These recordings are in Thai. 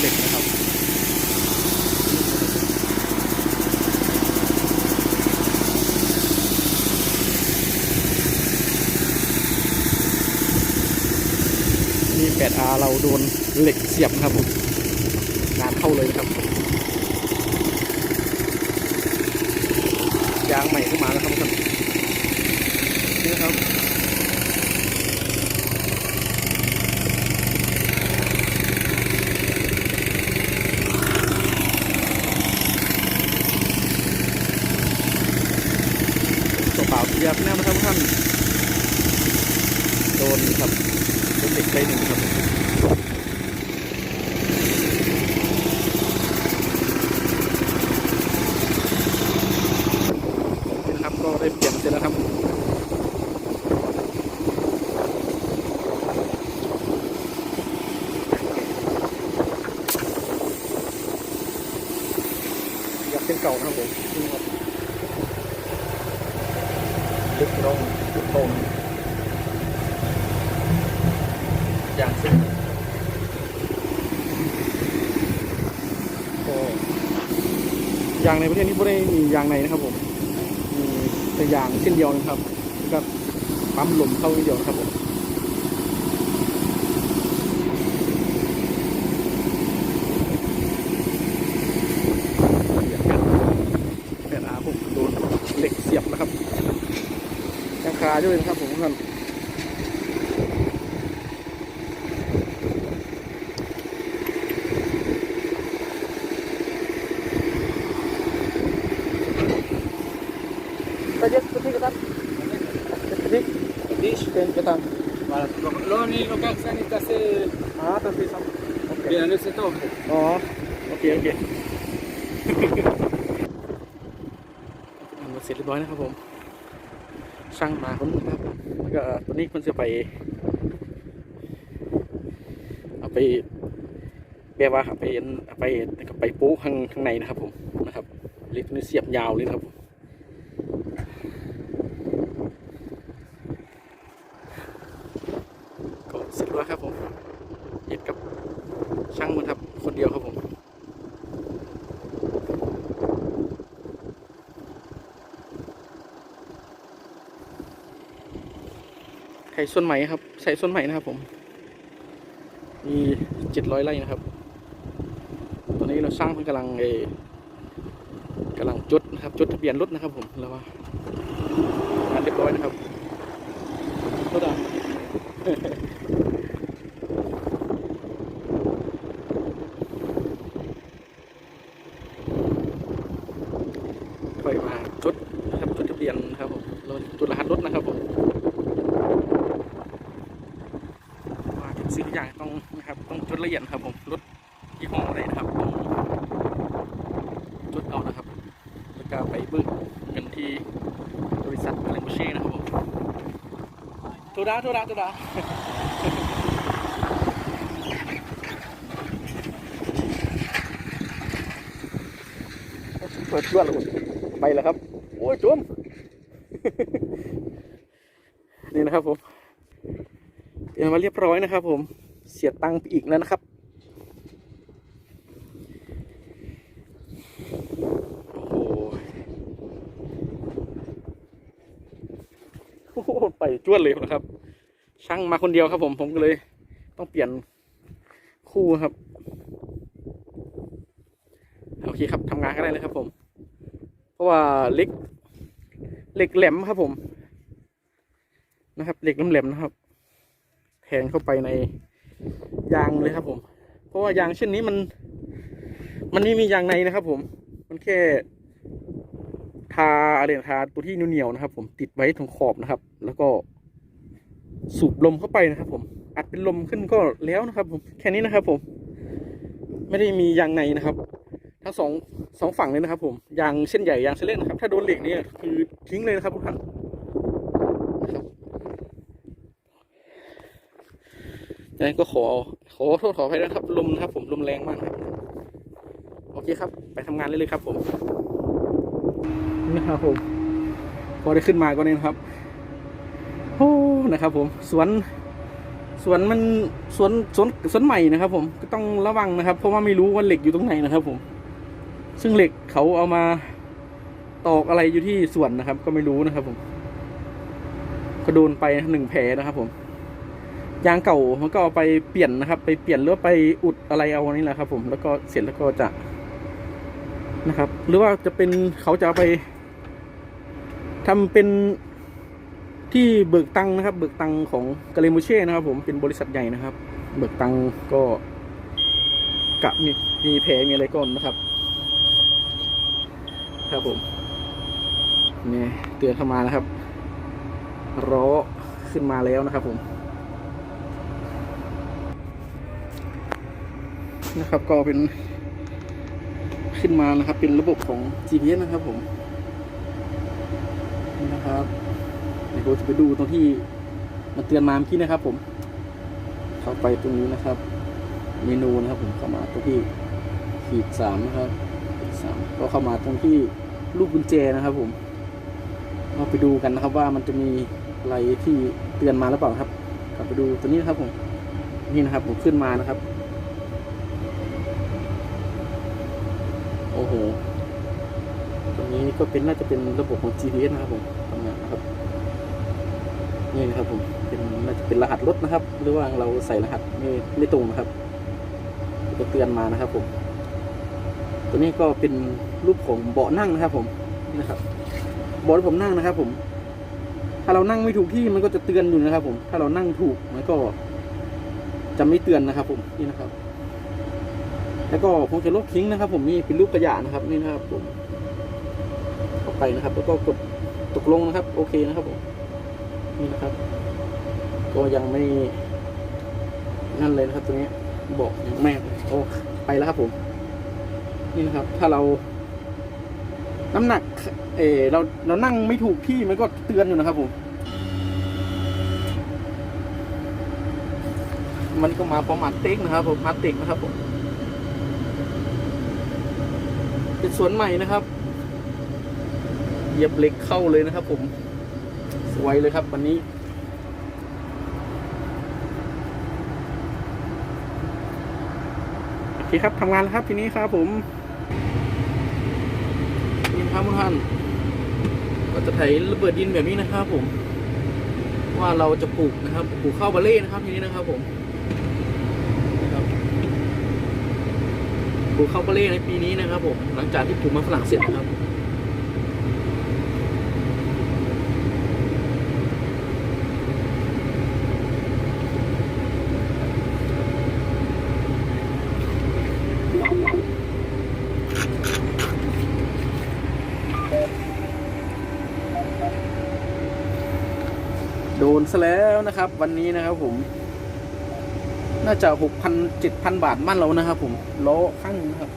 เหล็กนะครับนี่ 8R เราโดนเหล็กเสียบนะครับผมงานเข้าเลยนะครับยางใหม่เข้ามาแล้วครับท่านนี่นะครับ ตัวเปล่าเทียบแน่นะครับท่าน โด นครับโดนเด็กไปหนึ่งครับนี่นะครับก็ได้เปลี่ยนเสร็จแล้วครับอยากเป็นเก่าครับผมรับลึกลงลึกตรง อย่างซึ่งก็ยางในประเทศนี้ไม่ได้มียางในนะครับผมมีแต่ยางเส้นเดียวนะครับแล้วก็ปั๊มลมเข้านิดเดียวนะครับผมเวลาผมโดนเหล็กเสียบนะครับยังคาด้วยนะครับผมท่านตะเย็บตะทิกครับตะทิก Dish. เป็นกระตัง Voilà. Lo ni lo que se necesita hacer อ๋อตะทิกครั บโอเค bien ese toque. อ๋อโอเคโอเคทำมาเสร็จเรียบร้อยนะครับผมช่างมาคนนึงครับแล้วก็ตัวนี้คนจะไป เอาไปแปลว่าไปเอาไปเอาไปปูข้างข้างในนะครับผมนะครับเล็กนี่เสียบยาวเลยครับผมก็เสร็จแล้วครับผมเอ็ดกับช่างมันครับคนเดียวครับผม ไข่ส่วนใหม่ครับ ใส่ส่วนใหม่นะครับผม มีเจ็ดร้อยไร่นะครับ ตอนนี้เราสร้างเพิ่งกำลังเอกำลังจดนะครับจดทะเบียนรถนะครับ ผมแล้วว่างานเรียบร้อยนะครับรถอะ ค่อยมาจดนะครับจดทะเบียนนะครับผมแล้วจดรหัสรถนะครับผม ว่าทุกสิ่งทุกอย่างต้องนะครับต้องจดละเอียดนะครับผมรถยี่ห้ออะไรนะครับต้อง จดเอานะครับแล้วก็ไปเบิกเงินที่บริษัทอะไรบุเช่นะครับผมทุดาทุดาทุดาเปิดเครื่องแล้วผมไปแล้วครับ โอ้ยจมนี่นะครับผมเตรียมมาเรียบร้อยนะครับผมเสียตังค์ไปอีกแล้วนะครับ โอ้โหโอ้โห ไปจวดเลยนะครับ ช่างมาคนเดียวครับผมผมก็เลย ต้องเปลี่ยนคู่ครับ โอเคครับทำงานก็ได้เลยครับผม เพราะว่าเหล็กเหล็กแหลมครับผม นะครับเหล็กแหลมๆนะครับ แทงเข้าไปในยางเลยครับผม เพราะว่ายางเช่นนี้มัน มันไม่มียางในนะครับผม มันแค่าอะไรนทาตัวที่เหนียวๆนะครับ ผมติดไว้ตรงขอบนะครับ แล้วก็สูบลมเข้าไปนะครับ ผมอัดเป็นลมขึ้นก็แล้วนะครับ ผมแค่นี้นะครับ ผม ไม่ได้มียางในนะครับ ทั้งสองสองฝั่งเลยนะครับ ผมยางเส้นใหญ่ยางเส้นเล็กนะครับ ถ้าโดนเหล็กนี่คือทิ้งเลยนะครับทุกท่านยังไงก็ขอขอโทษขออภัยนะครับ ลมนะครับ ผมลมแรงมากครับ โอเคครับ ไปทำงานเลยเลยครับผม นะครับผม พอได้ขึ้นมาก็เนี่ยครับโอ้นะครับผมสวนสวนมันสวนสวนสวนใหม่นะครับ ผมก็ต้องระวังนะครับ เพราะว่าไม่รู้ว่าเหล็กอยู่ตรงไหนนะครับ ผม ซึ่งเหล็กเขาเอามาตอกอะไรอยู่ที่สวนนะครับ ก็ไม่รู้นะครับ ผม ก็โดนไปหนึ่งแผลนะครับ ผมยางเก่ามันก็เอาไปเปลี่ยนนะครับ ไปเปลี่ยนหรือว่าไปอุดอะไรเอานี่แหละครับ ผมแล้วก็เสร็จแล้วก็จะนะครับ หรือว่าจะเป็นเขาจะเอาไป ทำเป็นที่เบิกตังค์นะครับ เบิกตังค์ของกาเลมูเช่นะครับ ผมเป็นบริษัทใหญ่นะครับ เบิกตังค์ก็กะมีมีแผลมีอะไรก่อนนะครับ ครับผมเนี่ยเตือนเข้ามานะครับล้อขึ้นมาแล้วนะครับผม นะครับก็เป็นขึ้นมานะครับ เป็นระบบของ GPS นะครับผม นะครับเดี๋ยวจะไปดูตรงที่มาเตือนมาเมื่อกี้นะครับ ผม เข้าไปตรงนี้นะครับ เมนูนะครับ ผมเข้ามาตรงที่ขีดสามนะครับขีดสามก็เข้ามาตรงที่รูปกุญแจนะครับ ผมเราไปดูกันนะครับว่ามันจะมีอะไรที่เตือนมาหรือเปล่าครับ กลับไปดูตัวนี้นะครับ ผม นี่นะครับ ผมขึ้นมานะครับ โอ้โหตรงนี้ก็เป็นน่าจะเป็นระบบของ GPS นะครับผม ครับนี่นะครับผมเป็นน่าจะเป็นรหัสรถนะครับ หรือว่าเราใส่รหัสไม่ไม่ตรงนะครับก็เตือนมานะครับผมตัวนี้ก็เป็นรูปของเบาะนั่งนะครับ ผมนี่นะครับเบาะที่ผมนั่งนะครับ ผม ถ้าเรานั่งไม่ถูกที่มันก็จะเตือนอยู่นะครับ ผม ถ้าเรานั่งถูกมันก็ จะไม่เตือนนะครับ ผมนี่นะครับ แล้วก็ผมจะลบทิ้งนะครับ ผมนี่เป็นรูปกระยานะครับ นี่นะครับ ผมเข้าไปนะครับ แล้วก็กด ตกลงนะครับ โอเคนะครับผมนี่นะครับ ก็ยังไม่ นั่นเลยนะครับ ตัวนี้บอกอยังแม่โอ้ไปแล้วครับผม นี่นะครับ ถ้าเรา น้ำหนัก เออเราเรานั่งไม่ถูกที่มันก็เตือนอยู่นะครับผมมันก็มาประมาณเต็กนะครับผมมาเต็กนะครับผมเป็นสวนใหม่นะครับ เหยียบเหล็กเข้าเลยนะครับ ผม สวยเลยครับ วันนี้ โอเคครับทำงานแล้วครับทีนี้ครับผมนี่ครับทุกท่านก็จะไถระเบิดดินแบบนี้นะครับ ผม ว่าเราจะปลูกนะครับปลูกข้าวบาเล่นะครับ ทีนี้นะครับ ผมครับปลูกข้าวบาเล่ในปีนี้นะครับ ผมหลังจากที่ปลูกมันฝรั่งเสร็จนะครับ ซะแล้วนะครับ วันนี้นะครับผม น่าจะหกพันเจ็ดพันบาทบ้านเรานะครับ ผมล้อข้างนะครับ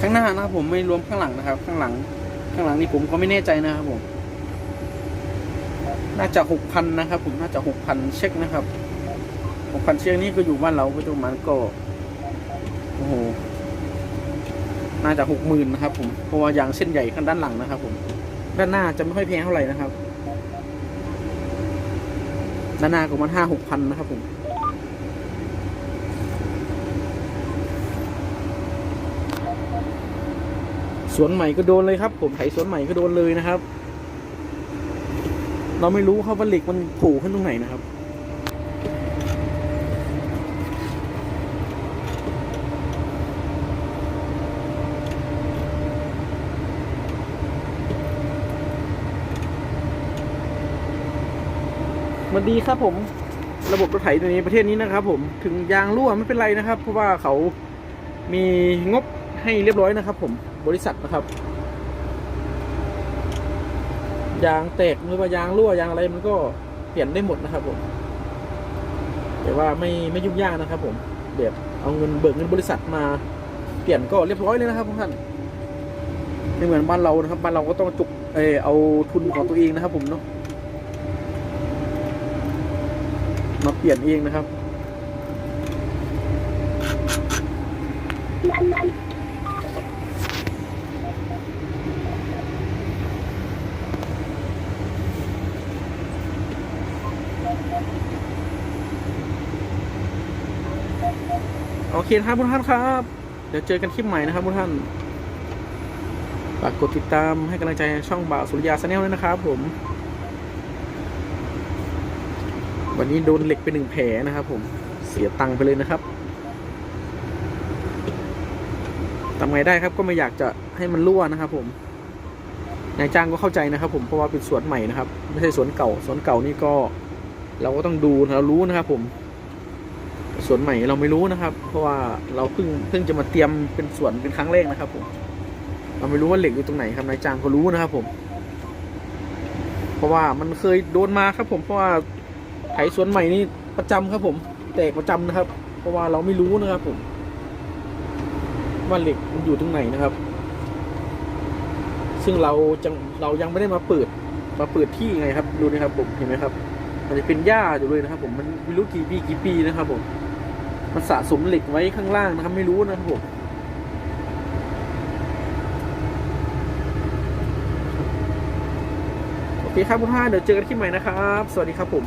ข้างหน้านะครับผมไม่รวมข้างหลังนะครับ ข้างหลัง ข้างหลังนี่ผมก็ไม่แน่ใจนะครับผม น่าจะหกพันนะครับ ผมน่าจะหกพันเช็คนะครับหกพันเช็คนี่ก็อยู่บ้านเราก็ประมาณก็โอ้โหน่าจะหกหมื่นนะครับ ผมเพราะว่ายางเส้นใหญ่ข้างด้านหลังนะครับ ผม ด้านหน้าจะไม่ค่อยแพงเท่าไหร่นะครับ ด้านหน้าก็มันห้าหกพันนะครับผมสวนใหม่ก็โดนเลยครับ ผมไถสวนใหม่ก็โดนเลยนะครับ เราไม่รู้ครับว่าเหล็กมันผูขึ้นตรงไหนนะครับ มันดีครับผมระบบรถไถตัวนี้ประเทศนี้นะครับผมถึงยางรั่วไม่เป็นไรนะครับ เพราะว่าเขามีงบให้เรียบร้อยนะครับ ผมบริษัทนะครับ ยางแตกหรือว่ายางรั่วยางอะไรมันก็เปลี่ยนได้หมดนะครับผมแต่ว่าไม่ไม่ยุ่งยากนะครับ ผมแบบเอาเงินเบิกเงินบริษัทมาเปลี่ยนก็เรียบร้อยเลยนะครับท่านไม่เหมือนบ้านเรานะครับบ้านเราก็ต้องจุกเออเอาทุนของตัวเองนะครับ ผมเนาะ มาเปลี่ยนเองนะครับ โอเคครับทุกท่านครับ เดี๋ยวเจอกันคลิปใหม่นะครับทุกท่านฝากกดติดตามให้กำลังใจช่องบ่าวสุริยาแนลด้วยนะครับผม วันนี้โดนเหล็กไปหนึ่งแผลนะครับผมเสียตังค์ไปเลยนะครับทำไงได้ครับก็ไม่อยากจะให้มันรั่วนะครับ ผมนายจ้างก็เข้าใจนะครับ ผมเพราะว่าเป็นสวนใหม่นะครับ ไม่ใช่สวนเก่าสวนเก่านี่ก็ เราก็ต้องดูเรารู้นะครับ ผมสวนใหม่เราไม่รู้นะครับ เพราะว่าเราเพิ่งเพิ่งจะมาเตรียมเป็นสวนเป็นครั้งแรกนะครับ ผม เราไม่รู้ว่าเหล็กอยู่ตรงไหนครับนายจ้างก็รู้นะครับ ผม เพราะว่ามันเคยโดนมาครับ ผมเพราะว่า ไถสวนใหม่นี่ประจำครับผม แตกประจำนะครับ เพราะว่าเราไม่รู้นะครับผมว่าเหล็กมันอยู่ตรงไหนนะครับ ซึ่งเราจังเรายังไม่ได้มาเปิดมาเปิดที่ไงครับ ดูนะครับผมเห็นไหมครับมันจะเป็นหญ้าอยู่เลยนะครับ ผมมันไม่รู้กี่ปีกี่ปีนะครับ ผม มันสะสมเหล็กไว้ข้างล่างนะครับ ไม่รู้นะครับผมโอเคครับคุณท่านเดี๋ยวเจอกันคลิปใหม่นะครับ สวัสดีครับผม